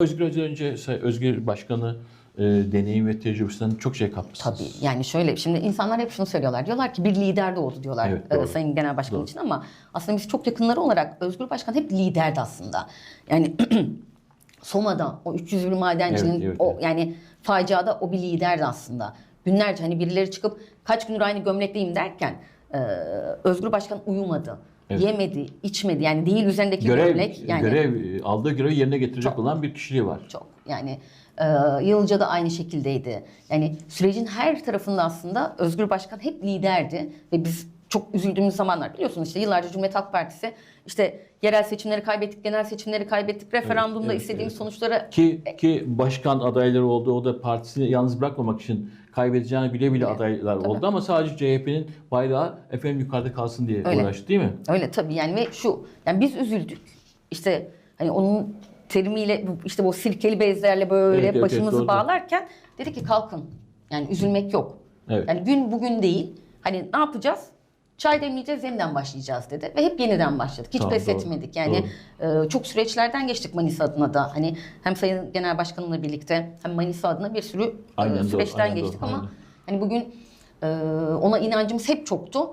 Özgür az önce Özgür Başkanı e, deneyim ve tecrübesinden çok şey kapmışsınız. Tabii yani şöyle şimdi insanlar hep şunu söylüyorlar. Diyorlar ki bir lider de oldu diyorlar Evet, e, doğru. Sayın Genel Başkan Doğru. için ama aslında biz çok yakınları olarak Özgür Başkan hep liderdi aslında. Yani Soma'da o 300 bir madencinin Evet, evet, o evet. yani faciada o bir liderdi aslında. Günlerce hani birileri çıkıp kaç gündür aynı gömlekliyim derken e, Özgür Başkan uyumadı. Evet. Yemedi, içmedi. Yani değil üzerindeki Görev, gömlek. Yani görev aldığı görevi yerine getirecek olan bir kişiliği var. çok. Yani e, Yılca da aynı şekildeydi. Yani sürecin her tarafında aslında Özgür Başkan hep liderdi ve biz çok üzüldüğümüz zamanlar biliyorsunuz işte yıllarca Cumhuriyet Halk Partisi işte yerel seçimleri kaybettik, genel seçimleri kaybettik, referandumda evet, istediğimiz evet. sonuçlara Ki ki başkan adayları oldu. O da partisini yalnız bırakmamak için kaybedeceğini bile bile adaylar oldu ama sadece CHP'nin bayrağı efendim yukarıda kalsın diye Öyle. uğraştı değil mi? Öyle tabii yani ve şu yani biz üzüldük. İşte hani onun terimiyle işte bu sirkeli bezlerle böyle Evet, evet, evet, başımızı doğru. bağlarken dedi ki kalkın. Yani üzülmek yok. Evet. Yani gün bugün değil. Hani ne yapacağız? Çay demleyeceğiz, yeniden başlayacağız dedi. Ve hep yeniden başladık. Hiç Tamam, pes doğru, etmedik. Yani e, çok süreçlerden geçtik Manisa adına da. Hani hem Sayın Genel Başkanımla birlikte hem Manisa adına bir sürü e, Aynen doğru, süreçten aynen doğru, geçtik ama aynen. hani bugün e, ona inancımız hep çoktu.